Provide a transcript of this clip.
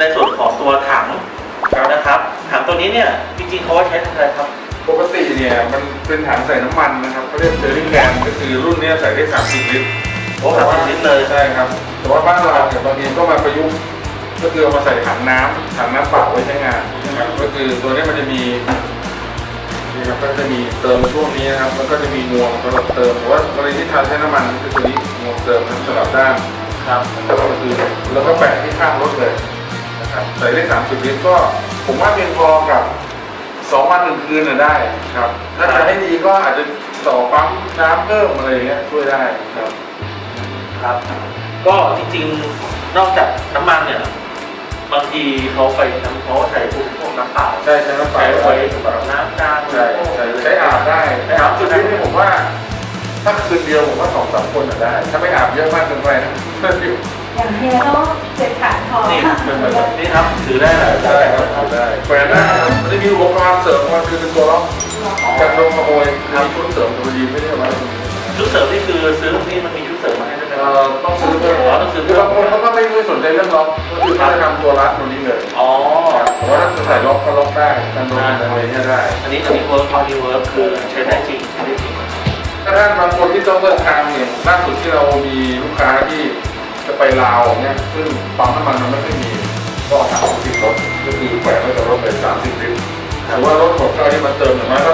ในส่วนของตัวถังนะครับ ถังตัวนี้เนี่ยจริงๆเขาว่าใช้ทำอะไรครับ ปกติเนี่ยมันเป็นถังใส่น้ำมันนะครับเขาเรียกเจอรี่แกนก็คือรุ่นเนี้ยใส่ได้30ลิตรโอ้สามสิบลิตรเลย ใช่ครับ แต่ว่าบ้านเราเนี่ยบางทีก็มาประยุกต์ก็คือเอามาใส่ถังน้ำถังน้ำเปล่าไว้ใช้งานนะครับก็คือตัวเนี้ยมันจะมีนี่ครับก็จะมีเติมช่วงนี้นะครับแล้วก็จะมีงวงสำหรับเติมแต่ว่ากรณีที่ทานใช้น้ำมันก็คือตัวนี้งวงเติมนะครับสลับด้าน ครับแล้วก็คือแล้วก็แปะที่ข้างรถเลยนะครับใส่ได้30ลิตรก็ผมว่าเพียงพอกับสองวันหนึ่งคืนน่ะได้ครับ ถ้าจะให้ดีก็อาจจะต่อปั๊มน้ำเพิ่มอะไรอย่างเงี้ยช่วยได้ครับครับ ก็จริงๆนอกจากน้ำมันเนี่ยบางทีเขาไปน้ำเขาใส่พวกพวกน้ำเปล่าใช่ใช้น้ำเปล่าใช้ได้ไว้สำหรับน้ำจานใช่ใช่ใช้อาบได้ใช้อาบสุดที่นี่ผมว่า ถ้าคืนเดียวผมว่าสองสามคนน่ะได้ ถ้าไม่ จ็บขาพอนี่นี่ครับถือได้เลยได้ครับได้แขวนได้ครับมันจะมีอุปกรณ์เสริมมันคือเป็นตัวล็อกกันโดนขโมยมีชุดเสริมตัวดีไม่ได้เอาไว้ตรงนี้ชุดเสริมนี่คือซื้อนี่มันมีชุดเสริมมาให้ด้วยไหมเอ่อต้องซื้อเพิ่มอ๋อต้องซื้อคืเพิ่อบามงคนเขาก็ไม่ไม่สนใจเรื่องล็อกก็คือเขาจะทำตัวรัดตรงนี้เลยอ๋อแต่ว่าถ้าจะใส่ล็อกก็ล็อกได้กันโดนอะไรเนี่ยได้ อันนี้อันนี้เวิร์กอันนี้เวิร์กคือใช้ได้จริงใช้ได้จริงถ้าท่านบางคนที่ต้องเดินทางเนี่ยล่าสุดที่เรา ลาวเนี่ยซึ่งปั๊มน้ำมันมันไม่ค่อยมีก็หาติดรถก็คือแขวนไว้กับรถเลย30ลิตรแต่ว่ารถของเจ้าที่มาเติมอย่งน้อยก็ไม่ก็เ